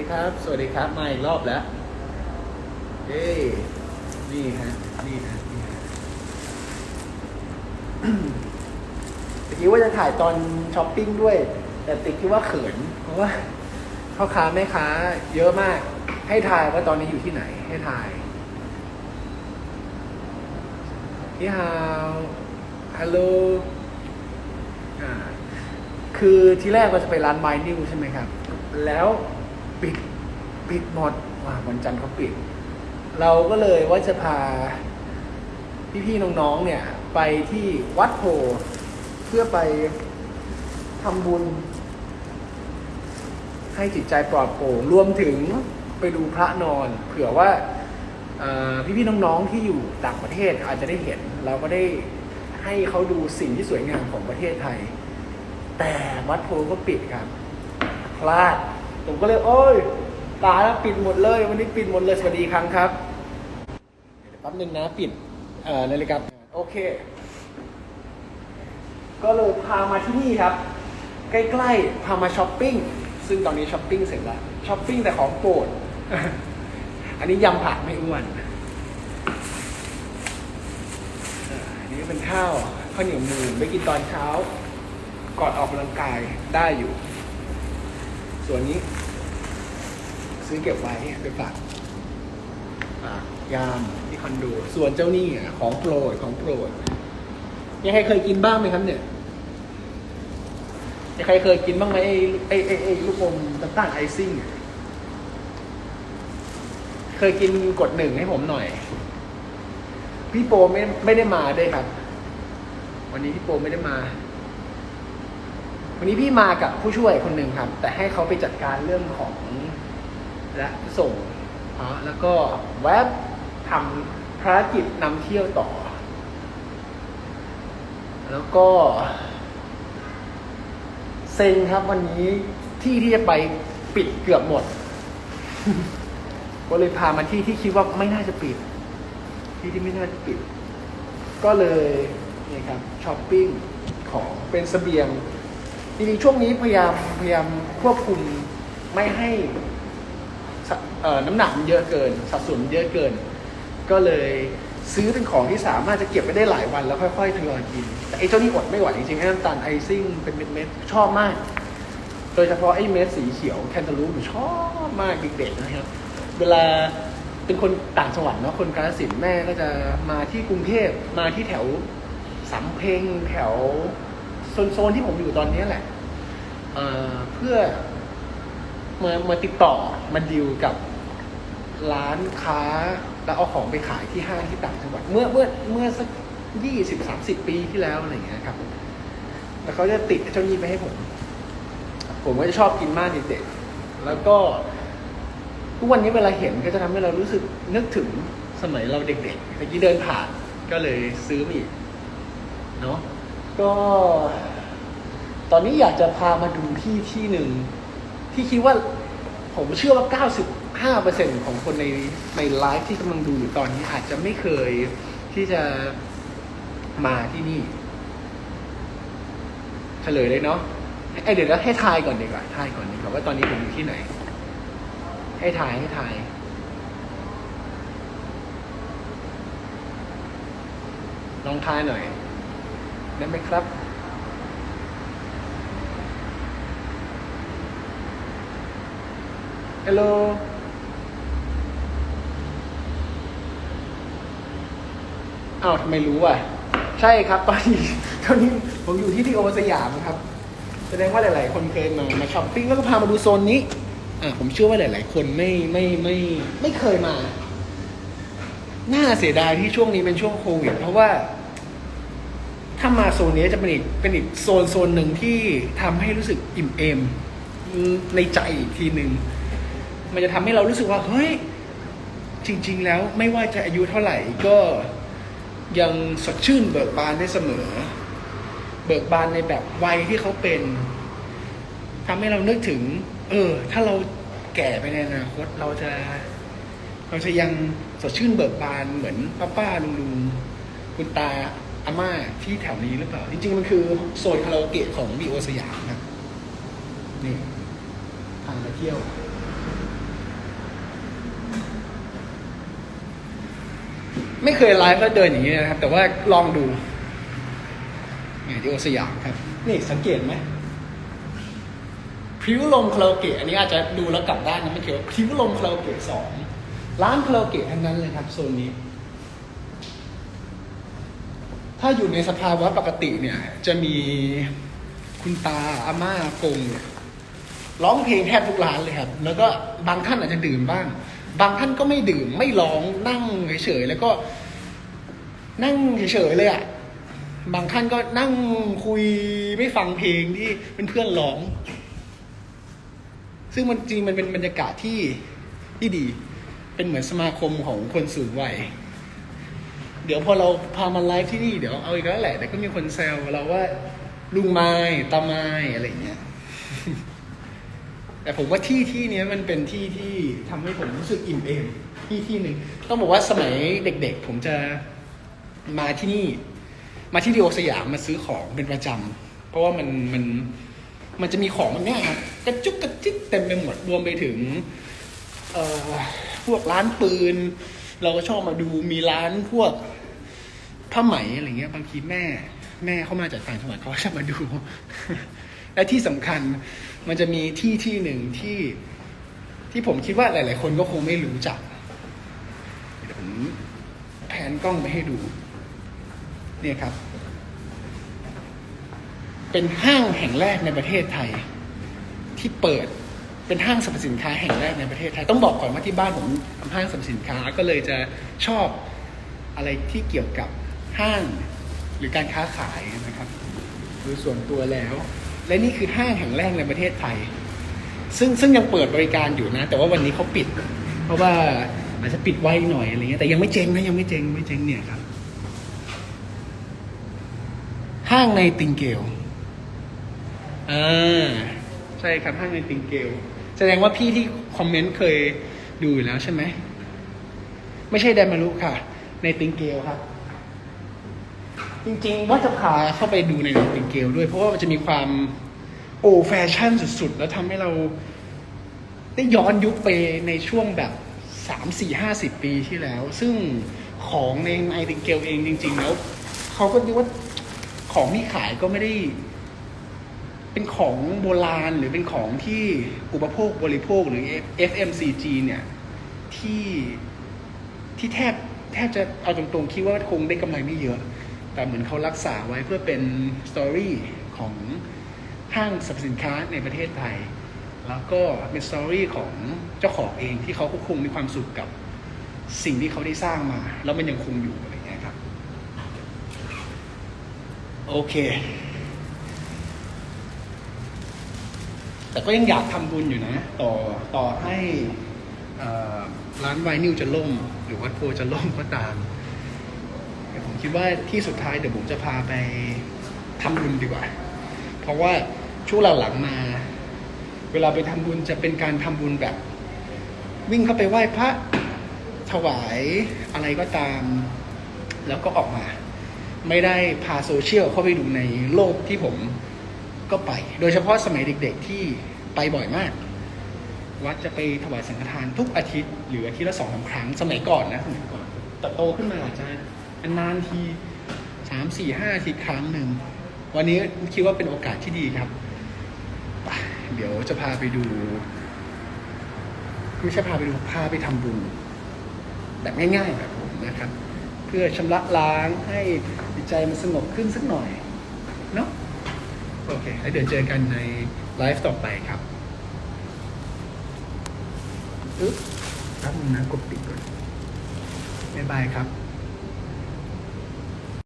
ดีครับ สวัสดีครับ มาอีกรอบแล้ว เอ้ยนี่ฮะ นี่ฮะนี่ฮะเมื่อกี้ว่าจะถ่ายตอนช้อปปิ้งด้วย แต่ติดที่ว่าเขิน เพราะว่าพ่อค้าแม่ค้า เยอะมาก ให้ทายว่าตอนนี้อยู่ที่ไหน ให้ทายนี่ฮาวฮัลโหลคือทีแรกเราจะไปร้านไมนิวใช่ไหมครับ แล้ว ปิดปิดหมดว่าวันจันทร์เขาปิด เราก็เลยว่าจะพาพี่ๆน้องๆเนี่ย ไปที่วัดโพเพื่อไปทำบุญ ให้จิตใจปลอดโปร่งรวมถึงไปดูพระนอน เผื่อว่าพี่ๆน้องๆที่อยู่ต่างประเทศอาจจะได้เห็น เราก็ได้ให้เขาดูสิ่งที่สวยงามของประเทศไทย แต่วัดโพก็ปิดครับ พลาด ผมก็เลยโอ้ยตายแล้วปิดหมดเลย วันนี้ปิดหมดเลยสวัสดีครั้งครับเดี๋ยวแป๊บนึงนะปิดเอ่อนาฬิกาโอเค ก็เลยพามาที่นี่ครับ ใกล้ๆพามาช้อปปิ้งซึ่งตอนนี้ช้อปปิ้งเสร็จแล้วช้อปปิ้งแต่ของโปรดอันนี้ยำผักไม่อ้วนอ่าอันนี้เป็นข้าวข้าวเหนียวมูนไปกินตอนเช้า ก่อนออกกำลังกายได้อยู่ ส่วนนี้ ซื้อเก็บไว้ไปฝากอะยามที่คอนโดส่วนเจ้านี่อะของโปรดของโปรดยังใครเคยกินบ้างไหมครับเนี่ยยังใครเคยกินบ้างไหมไอ้ไอ้ไอ้ไอ้ลูกอมต่างๆไอซิ่งอะเคยกินกดหนึ่งให้ผมหน่อย พี่โปไม่ไม่ได้มาด้วยครับ วันนี้พี่โปไม่ได้มา วันนี้พี่มากับผู้ช่วยคนหนึ่งครับ แต่ให้เขาไปจัดการเรื่องของและส่งพระแล้วก็แวบทำภารกิจนำเที่ยวต่อ แล้วก็ เซ็งครับวันนี้ที่ที่จะไปปิดเกือบหมด ก็เลยพามาที่ที่คิดว่าไม่น่าจะปิด ที่ที่ไม่น่าจะปิด ก็เลยนี่ครับช้อปปิ้งของเป็นเสบียง จริงๆช่วงนี้พยายามพยายามควบคุมไม่ให้สเอ่อน้ำหนักมันเยอะเกิน สัดส่วนมันเยอะเกิน ก็เลยซื้อเป็นของที่สามารถจะเก็บไว้ได้หลายวันแล้วค่อยๆทยอยกิน แต่ไอ้เจ้านี่อดไม่ไหวจริงๆไอ้น้ำตาลไอซิ่งเป็นเม็ดๆชอบมาก โดยเฉพาะไอ้เม็ดสีเขียวแคนตาลูปชอบมากเด็กๆนะครับ เวลาเป็นคนต่างจังหวัดเนาะคนกาฬสินธุ์แม่ก็จะมาที่กรุงเทพมาที่แถวสำเพ็งแถว โซนๆที่ผมอยู่ตอนนี้แหละเออเพื่อมามาติดต่อมาดีลกับร้านค้าแล้วเอาของไปขายที่ห้างที่ต่างจังหวัด เมื่อเมื่อเมื่อสักยี่สิบสามสิบปีที่แล้วอะไรอย่างเงี้ยครับ แล้วเขาจะติดเจ้านี้ไปให้ผม ผมก็จะชอบกินมากเด็กๆแล้วก็ทุกวันนี้เวลาเห็นก็จะทำให้เรารู้สึกนึกถึงสมัยเราเด็กๆเมื่อกี้เดินผ่านก็เลยซื้อมาอีกเนาะ ก็ ตอนนี้อยากจะพามาดูที่ที่หนึ่ง ที่คิดว่าผมเชื่อว่า 95%ของคนในในไลฟ์ที่กำลังดูอยู่ตอนนี้อาจจะไม่เคยที่จะมาที่นี่เฉลยเลยเนาะไอเดี๋ยวเราให้ทายก่อนดีกว่าทายก่อนดีกว่าว่าตอนนี้ผมอยู่ที่ไหน ให้ทายให้ทายลองทายหน่อย ได้ไหมครับฮัลโหลอ้าวทำไมรู้อะ ใช่ครับ ตอนนี้ตอนนี้ผมอยู่ที่ที่โอสยามครับ แสดงว่าหลาย ๆ คนเคยมามาช้อปปิ้งแล้วก็พามาดูโซนนี้ อ่าผมเชื่อว่าหลาย ๆ คนไม่ไม่ไม่ไม่เคยมา น่าเสียดายที่ช่วงนี้เป็นช่วงโควิด เพราะว่า ถ้ามาโซนนี้จะเป็นอีกเป็นอีกโซนโซนหนึ่งที่ทำให้รู้สึกอิ่มเอมในใจอีกทีหนึ่งมันจะทำให้เรารู้สึกว่า เฮ้ย จริง ๆ แล้วไม่ว่าจะอายุเท่าไหร่ก็ยังสดชื่นเบิกบานได้เสมอ เบิกบานในแบบวัยที่เขาเป็นทำให้เรานึกถึง เออ ถ้าเราแก่ไปในอนาคตเราจะ เราจะยังสดชื่นเบิกบานเหมือนป้าป้าลุงลุงคุณตา อาม่าที่แถวนี้หรือเปล่า จริงๆ มันคือโซนคาราโอเกะของบีโอสยามนะนี่ทางมาเที่ยว ไม่เคยไลฟ์แล้วเดินอย่างนี้นะครับ แต่ว่าลองดูนี่บีโอสยามครับ นี่สังเกตไหมพิ้วลมคาราโอเกะอันนี้อาจจะดูแล้วกลับได้นะไม่เกี่ยวพิ้วลมคาราโอเกะสองร้านคาราโอเกะทั้งนั้นเลยครับโซนนี้ ถ้าอยู่ในสภาวะปกติเนี่ย จะมีคุณตาอาม่ากงเนี่ยร้องเพลงแทบทุกร้านเลยครับ แล้วก็บางท่านอาจจะดื่มบ้าง บางท่านก็ไม่ดื่มไม่ร้องนั่งเฉยๆแล้วก็ นั่งเฉยๆเลยอะ่ะบางท่านก็นั่งคุยไม่ฟังเพลงที่เป็นเพื่อนร้อง ซึ่งมันจริงมันเป็นบรรยากาศที่ที่ดี เป็นเหมือนสมาคมของคนสูงวัย เดี๋ยวพอเราพามาไลฟ์ที่นี่เดี๋ยวเอาอีกแล้วแหละ แต่ก็มีคนแซวเราว่าลุงไม้ตาไม้อะไรอย่างเงี้ย แต่ผมว่าที่ที่เนี้ยมันเป็นที่ที่ทำให้ผมรู้สึกอิ่มเอมที่ที่หนึ่งต้องบอกว่าสมัยเด็กๆ ผมจะมาที่นี่ มาที่ดีโอสยามมาซื้อของเป็นประจำเพราะว่ามันมันมันจะมีของแบบเนี้ยครับกระจุกกระจิกเต็มไปหมดรวมไปถึง เอ่อพวกร้านปืน เราก็ชอบมาดูมีร้านพวกผ้าไหมอะไรเงี้ยบางทีแม่ แม่เข้ามาจากต่างจังหวัดเขาก็จะมาดู และที่สำคัญมันจะมีที่ที่หนึ่งที่ที่ผมคิดว่าหลาย ๆ คนก็คงไม่รู้จักเดี๋ยวผมแผนกล้องไปให้ดู เนี่ยครับ เป็นห้างแห่งแรกในประเทศไทย ที่เปิด เป็นห้างสรรพสินค้าแห่งแรกในประเทศไทยต้องบอกก่อนว่าที่บ้านผมทำห้างสรรพสินค้าก็เลยจะชอบอะไรที่เกี่ยวกับห้างหรือการค้าขายนะครับโดยส่วนตัวแล้ว และนี่คือห้างแห่งแรกในประเทศไทย ซึ่งซึ่งยังเปิดบริการอยู่นะ แต่ว่าวันนี้เขาปิด เพราะว่าอาจจะปิดไว้หน่อยอะไรเงี้ยแต่ยังไม่เจ๊งนะยังไม่เจ๊งไม่เจ๊งเนี่ยครับห้างในติงเกลอ่าใช่ครับห้างในติงเกล แสดงว่าพี่ที่คอมเมนต์เคยดูอยู่แล้วใช่ไหม ไม่ใช่แดนมารุค่ะ ในติงเกลครับ จริงๆว่าจะพาเข้าไปดูในติงเกลด้วย เพราะว่ามันจะมีความโอแฟชั่นสุดๆ แล้วทำให้เราได้ย้อนยุคไปในช่วงแบบสามสี่ห้าสิบปีที่แล้ว ซึ่งของในในติงเกลเองจริง ๆ แล้ว เขาก็ดูว่าของที่ขายก็ไม่ได้ เป็นของโบราณหรือเป็นของที่อุปโภคบริโภคหรือ FMCG เนี่ยที่ที่แทบแทบจะเอาตรงๆ คิดว่าคงได้กำไรไม่เยอะ แต่เหมือนเขารักษาไว้เพื่อเป็นสตอรี่ของห้างสรรพสินค้าในประเทศไทย แล้วก็เป็นสตอรี่ของเจ้าของเองที่เขาก็คงมีความสุขกับสิ่งที่เขาได้สร้างมา แล้วมันยังคงอยู่อะไรอย่างเงี้ยครับ โอเค แต่ก็ยังอยากทำบุญอยู่นะ ต่อต่อให้ร้านไวนิวจะล่ม หรือวัดโพจะล่มก็ตามแต่ผมคิดว่าที่สุดท้ายเดี๋ยวผมจะพาไปทำบุญดีกว่า เพราะว่าช่วงหลังๆมา เวลาไปทำบุญจะเป็นการทำบุญแบบ วิ่งเข้าไปไหว้พระถวายอะไรก็ตาม แล้วก็ออกมา ไม่ได้พาโซเชียลเข้าไปดูในโลกที่ผม ก็ไป โดยเฉพาะสมัยเด็ก ๆที่ไปบ่อยมาก วัดจะไปถวายสังฆทานทุกอาทิตย์หรืออาทิตย์ละสองสามครั้งสมัยก่อนนะสมัยก่อนแต่โตขึ้นมาอาจจะนานทีสามสี่ห้าอาทิตย์ครั้งหนึ่ง วันนี้คิดว่าเป็นโอกาสที่ดีครับ เดี๋ยวจะพาไปดูไม่ใช่พาไปดูพาไปทำบุญแบบง่าย ๆ แบบผมนะครับ เพื่อชำระล้างให้จิตใจมันสงบขึ้นสักหน่อยเนาะ โอเคแล้วเดี๋ยวเจอกันในไลฟ์ต่อไปครับอึ๊บแป๊บนะกดปิดก่อนบ๊ายบายครับ